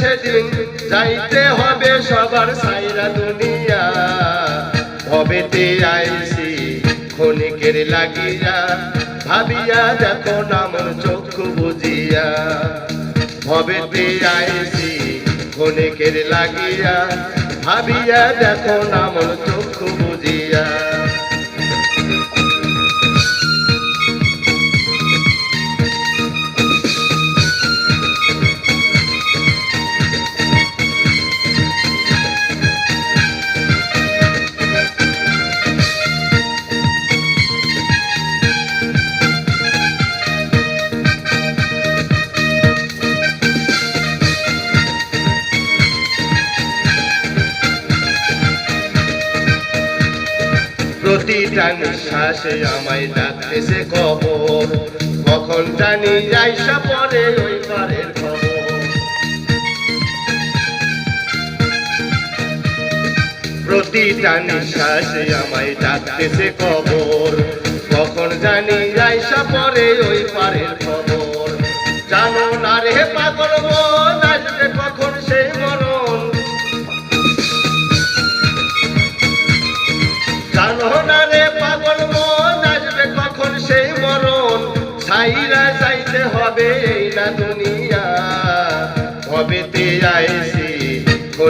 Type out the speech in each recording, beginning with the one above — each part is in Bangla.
সেদিন যাইতে হবে সবার সাইরা দুনিয়া। ভবেতে আইসি, ক্ষণিকের লাগিয়া, ভাবিয়া দেখো নামন চক্ষু বুঝিয়া ভবেতে আইসি, ক্ষণিকের লাগিয়া, ভাবিয়া দেখো নামন চক্ষু বুঝিয়া প্রতিটা নিঃশ্বাসে আমায় ডাকতেছে কবর কখন জানি যাইসা পরে ওই পারের খবর। আমায় ডাকতেছে কখন জানি যাইসা পরে ওই পারের খবর? জানো না রে পাগল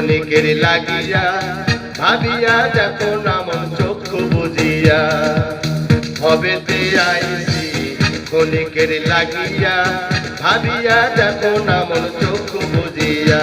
ক্ষণিকের লাগিয়া, ভাবিয়া দেখো নামন চক্ষু বুঝিয়া। হবে ক্ষণিকের লাগিয়া, ভাবিয়া দেখো নামন চক্ষু বুঝিয়া।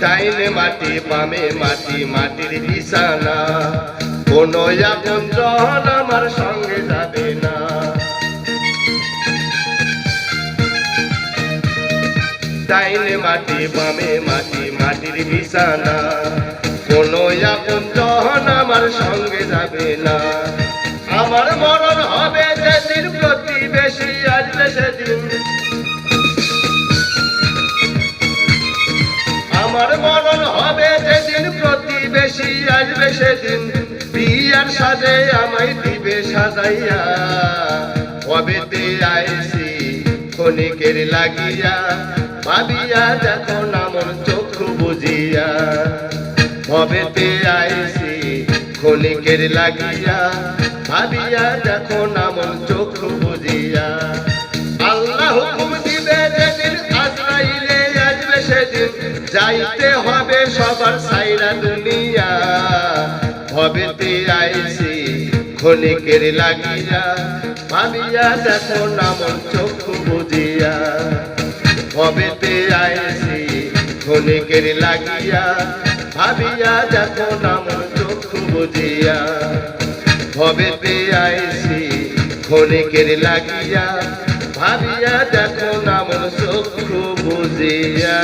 ডাইনে মাটি, বামে মাটি, মাটির বিছানা। কোন আপন জন আমার সঙ্গে যাবে না। ডাইনে মাটি, বামে মাটি, মাটির বিছানা। কোন আপন জন আমার সঙ্গে যাবে না। আমার মরণ আমার মরণ হবে যেদিন প্রতিবেশী আসবে সেদিন। বিয়ার সাজে আমায় দিবে সাজাইয়া। হবেতে আইসি, ক্ষণিকের লাগিয়া। ভাবিয়া দেখো নামন চক্ষু বুঝিয়া। হবেতে আইসি, ক্ষণিকের লাগিয়া। ভাবিয়া দেখো নামন চক্ষু বুঝিয়া। যাইতে হবে সবার সাইরা দুনিয়া হবেতে আইসি ক্ষণিকের লাগিয়া। ভাবিয়া দেখো নামন চক্ষু বুঝিয়া। হবেতে আইসি ক্ষণিকের লাগিয়া। ভাবিয়া দেখো নামন চক্ষু বুঝিয়া। হবেতে আইসি ক্ষণিকের লাগিয়া। ভাবিয়া দেখো নামন চক্ষু বুঝিয়া